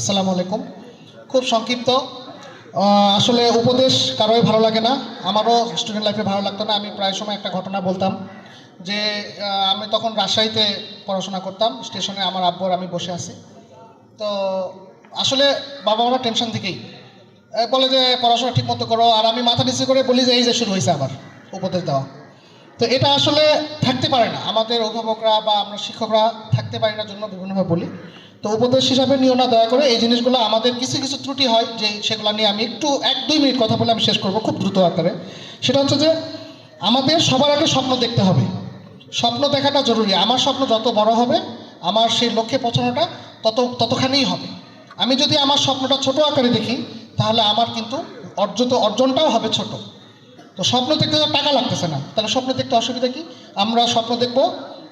আসসালামু আলাইকুম। খুব সংক্ষিপ্ত। আসলে উপদেশ কারোই ভালো লাগে না। আমারও স্টুডেন্ট লাইফে ভালো লাগতো না। আমি প্রায় সময় একটা ঘটনা বলতাম যে আমি তখন রাজশাহীতে পড়াশোনা করতাম। স্টেশনে আমার আব্বর আমি বসে আছি। তো আসলে বাবা মারা টেনশন থেকেই বলে যে, পড়াশোনা ঠিক মতো করো। আর আমি মাথা নিচু করে বলি যে, এই যে, শুরু হয়েছে আবার উপদেশ দেওয়া। তো এটা আসলে থাকতে পারে না। আমাদের অভিভাবকরা বা আমরা শিক্ষকরা থাকতে পারি না, জন্য বিভিন্নভাবে বলি। তো উপদেশ হিসাবে নিও না, দয়া করে। এই জিনিসগুলো আমাদের কিছু কিছু ত্রুটি হয় যে সেগুলো নিয়ে আমি একটু এক, দুই মিনিট কথা বলে আমি শেষ করব খুব দ্রুত আকারে। সেটা হচ্ছে যে, আমাদের সবার আগে স্বপ্ন দেখতে হবে। স্বপ্ন দেখাটা জরুরি। আমার স্বপ্ন যত বড় হবে, আমার সেই লক্ষ্যে পৌঁছানোটা তত, ততখানিই হবে। আমি যদি আমার স্বপ্নটা ছোট আকারে দেখি, তাহলে আমার কিন্তু অর্জিত অর্জনটাও হবে ছোট। তো স্বপ্ন দেখতে টাকা লাগতেছে না। তাহলে স্বপ্ন দেখতে অসুবিধা কি? আমরা স্বপ্ন দেখব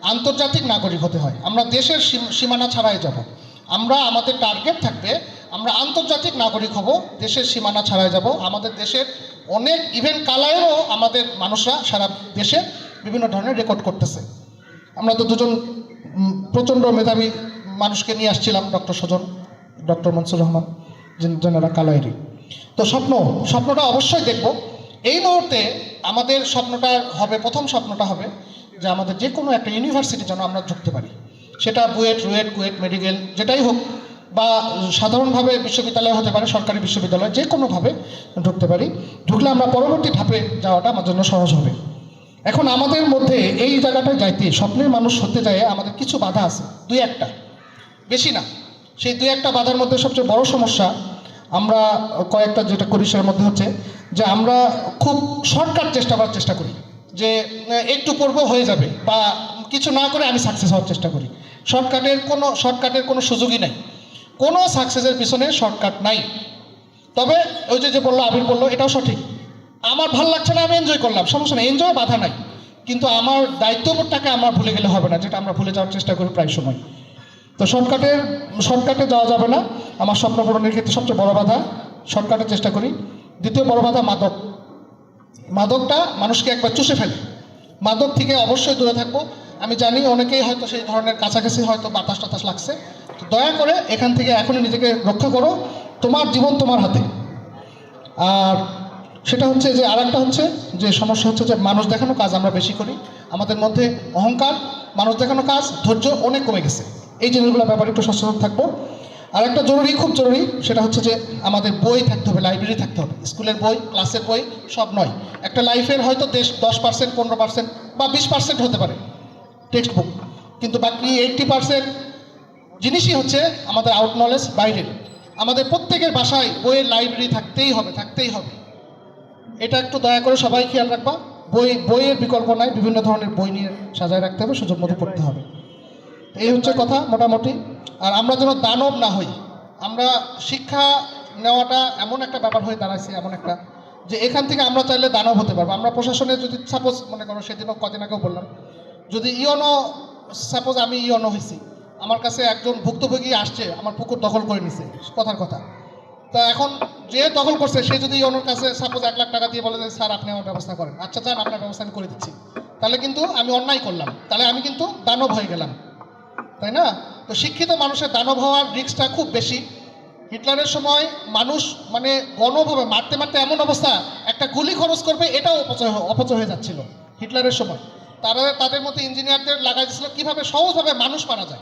আন্তর্জাতিক নাগরিক হতে হয়। আমরা দেশের সীমানা ছাড়াই যাব। আমরা, আমাদের টার্গেট থাকবে, আমরা আন্তর্জাতিক নাগরিক হব, দেশের সীমানা ছাড়াই যাব। আমাদের দেশের অনেক ইভেন্ট কালারেও আমাদের মানুষরা সারা দেশে বিভিন্ন ধরনের রেকর্ড করতেছে। আমরা তো দুজন প্রচণ্ড মেধাবী মানুষকে নিয়ে আসছিলাম, ডক্টর সজন, ডক্টর মনসুর রহমান যারা কালাইরি তো স্বপ্ন, স্বপ্নটা অবশ্যই দেখব। এই মুহূর্তে আমাদের স্বপ্নটা হবে, প্রথম স্বপ্নটা হবে যে আমাদের যে কোনো একটা ইউনিভার্সিটি যেন আমরা ঢুকতে পারি। সেটা বুয়েট, রুয়েট, কুয়েট, মেডিকেল, যেটাই হোক, বা সাধারণভাবে বিশ্ববিদ্যালয় হতে পারে, সরকারি বিশ্ববিদ্যালয়, যে কোনোভাবে ঢুকতে পারি। ঢুকলে আমরা পরবর্তী ধাপে যাওয়াটা আমার জন্য সহজ হবে। এখন আমাদের মধ্যে এই জায়গাটায় যাইতে, স্বপ্নের মানুষ হতে যায় আমাদের কিছু বাধা আছে, দুই একটা। বেশি না। সেই দুই একটা বাধার মধ্যে সবচেয়ে বড় সমস্যা আমরা কয়েকটা যেটা করি সেটার মধ্যে হচ্ছে যে আমরা খুব শর্টকাট চেষ্টা করার চেষ্টা করি। যে একটু পড়ব হয়ে যাবে বা কিছু না করে আমি সাকসেস হওয়ার চেষ্টা করি। শর্টকাটের কোনো শর্টকাটের কোনো সুযোগই নাই। কোনো সাকসেসের পিছনে শর্টকাট নাই। তবে ওই যে যে বলল, আবির বলল, এটাও সঠিক। আমার ভালো লাগছে না, আমি এনজয় করলাম, সমস্যা নেই এনজয় বাধা নাই। কিন্তু আমার দায়িত্ববোধটাকে আমার ভুলে গেলে হবে না, যেটা আমরা ভুলে যাওয়ার চেষ্টা করি প্রায় সময়। তো শর্টকাটের শর্টকাটে যাওয়া যাবে না। আমার স্বপ্ন পূরণের ক্ষেত্রে সবচেয়ে বড় বাধা শর্টকাটের চেষ্টা করি। দ্বিতীয় বড় বাধা মাদক। মাদকটা মানুষকে একবার চুষে ফেলে। মাদক থেকে অবশ্যই দূরে থাকব। আমি জানি অনেকেই হয়তো সেই ধরনের কাছাকাছি হয়তো বাতাস টাতাস লাগছে। তো দয়া করে এখান থেকে এখনই নিজেকে রক্ষা করো। তোমার জীবন তোমার হাতে। আর সেটা হচ্ছে যে আর হচ্ছে যে সমস্যা হচ্ছে যে মানুষ দেখানো কাজ আমরা বেশি করি। আমাদের মধ্যে অহংকার, মানুষ দেখানো কাজ, ধৈর্য অনেক কমে গেছে। এই জিনিসগুলোর ব্যাপারে একটু সচেতন থাকব। আর একটা জরুরি, খুব জরুরি, সেটা হচ্ছে যে আমাদের বই থাকতে হবে লাইব্রেরি থাকতে হবে। স্কুলের বই ক্লাসের বই, সব নয়। একটা লাইফের হয়তো দেশ দশ পার্সেন্ট পনেরো পার্সেন্ট বা বিশ পার্সেন্ট হতে পারে টেক্সট বুক কিন্তু বাকি এইট্টি পার্সেন্ট জিনিসই হচ্ছে আমাদের আউট নলেজ বাইরের আমাদের প্রত্যেকের বাসায় বইয়ের লাইব্রেরি থাকতেই হবে থাকতেই হবে। এটা একটু দয়া করে সবাই খেয়াল রাখবা। বই, বইয়ের বিকল্প নাই, বিভিন্ন ধরনের বই নিয়ে সাজায় রাখতে হবে, সুযোগ মতো পড়তে হবে। এই হচ্ছে কথা মোটামুটি। আর আমরা যেন দানব না হই, আমরা শিক্ষা নেওয়াটা এমন একটা ব্যাপার হয়ে দাঁড়াইছে, এমন একটা, যে এখান থেকে আমরা চাইলে দানব হতে পারব। আমরা প্রশাসনে যদি সাপোজ মনে করো সেদিনও কদিন আগেও বললাম, যদি ইয়নো সাপোজ আমি ইয়নো হয়েছি আমার কাছে একজন ভুক্তভোগী আসছে, আমার পুকুর দখল করে নিছে, কথার কথা। তা এখন যে দখল করছে, সে যদি ওনার কাছে সাপোজ এক লাখ টাকা দিয়ে বলে যে, স্যার, আপনি আমার ব্যবস্থা করেন। আচ্ছা স্যার, আপনার ব্যবস্থা আমি করে দিচ্ছি। তাহলে কিন্তু আমি অন্যায় করলাম। তাহলে আমি কিন্তু দানব হয়ে গেলাম। তাই না? তো শিক্ষিত মানুষের দানব হওয়ার রিস্কটা খুব বেশি। হিটলারের সময় মানুষ মানে গণভাবে মারতে মারতে এমন অবস্থা, একটা গুলি খরচ করবে, এটাও অপচয় অপচয় হয়ে যাচ্ছিল হিটলারের সময়। তারা, তাদের মতো ইঞ্জিনিয়ারদের লাগাই দিয়েছিল কীভাবে সহজভাবে মানুষ মারা যায়।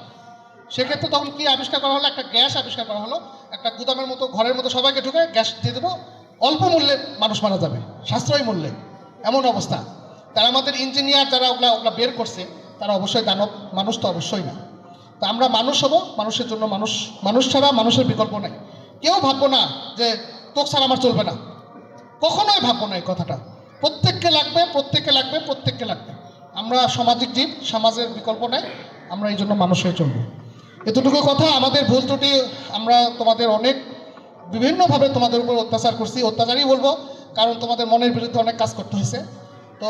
সেক্ষেত্রে তখন কি আবিষ্কার করা হলো? একটা গ্যাস আবিষ্কার করা হলো। একটা গুদামের মতো, ঘরের মতো সবাইকে ঢুকে গ্যাস দিয়ে দেবো, অল্প মূল্যে মানুষ মারা যাবে, সাশ্রয়ী মূল্যে। এমন অবস্থা। তারা আমাদের ইঞ্জিনিয়ার যারা ওগুলা ওগুলা বের করছে, তারা অবশ্যই দানব, মানুষ তো অবশ্যই না। তা আমরা মানুষ হব, মানুষের জন্য মানুষ মানুষ ছাড়া মানুষের বিকল্প নাই। কেউ ভাববো না যে তোক ছাড়া আমার চলবে না। কখনোই ভাববো না এই কথাটা। প্রত্যেককে লাগবে প্রত্যেককে লাগবে প্রত্যেককে লাগবে। আমরা সামাজিক জীব, সমাজের বিকল্প নাই, আমরা এই জন্য মানুষ হয়ে চলবো। এতটুকু কথা, আমাদের ভুল ত্রুটি, আমরা তোমাদের অনেক বিভিন্নভাবে তোমাদের উপর অত্যাচার করছি, অত্যাচারই বলব, কারণ তোমাদের মনের বিরুদ্ধে অনেক কাজ করতে হয়েছে। তো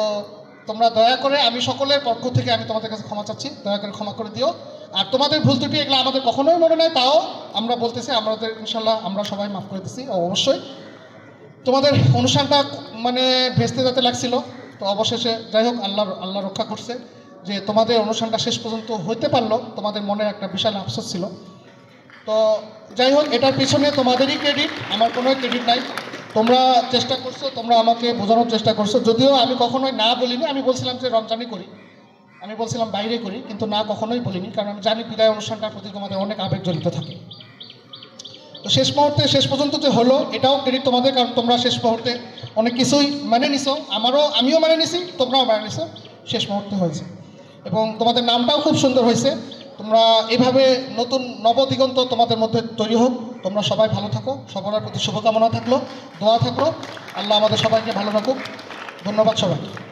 তোমরা দয়া করে, আমি সকলের পক্ষ থেকে আমি তোমাদের কাছে ক্ষমা চাচ্ছি, দয়া করে ক্ষমা করে দিও। আর তোমাদের ভুল ত্রুটি এগুলো আমাদের কখনোই মনে নাই, তাও আমরা বলতেছি, আমাদের ইনশাল্লাহ আমরা সবাই মাফ করে দিচ্ছি অবশ্যই। তোমাদের অনুষ্ঠানটা মানে ভেস্তে যেতে লাগছিল, তো অবশেষে যাই হোক আল্লাহ আল্লাহ রক্ষা করছে, যে তোমাদের অনুষ্ঠানটা শেষ পর্যন্ত হইতে পারল, তোমাদের মনে একটা বিশাল আফসোস ছিল। তো যাই হোক, এটার পিছনে তোমাদেরই ক্রেডিট আমার কোনো ক্রেডিট নাই। তোমরা চেষ্টা করছ, তোমরা আমাকে বোঝানোর চেষ্টা করছ, যদিও আমি কখনোই না বলিনি, আমি বলছিলাম যে রমজানই করি। আমি বলছিলাম বাইরে করি, কিন্তু না কখনোই বলিনি, কারণ আমি জানি বিদায় অনুষ্ঠানটার প্রতি তোমাদের অনেক আবেগ জড়িত থাকে। তো শেষ মুহূর্তে, শেষ পর্যন্ত যে হলো, এটাও ক্রেডিট তোমাদের, কারণ তোমরা শেষ মুহূর্তে অনেক কিছুই মানে নিছো। আমারও, আমিও মানে নিছি, তোমরাও মানে নিছো, শেষ মুহূর্তে হয়েছে। এবং তোমাদের নামটাও খুব সুন্দর হয়েছে। তোমরা এভাবে নতুন নবদিগন্ত তোমাদের মধ্যে তৈরি হোক। তোমরা সবাই ভালো থাকো সবার প্রতি শুভকামনা থাকল, দোয়া থাকল। আল্লাহ আমাদের সবাইকে ভালো রাখুক। ধন্যবাদ সবাই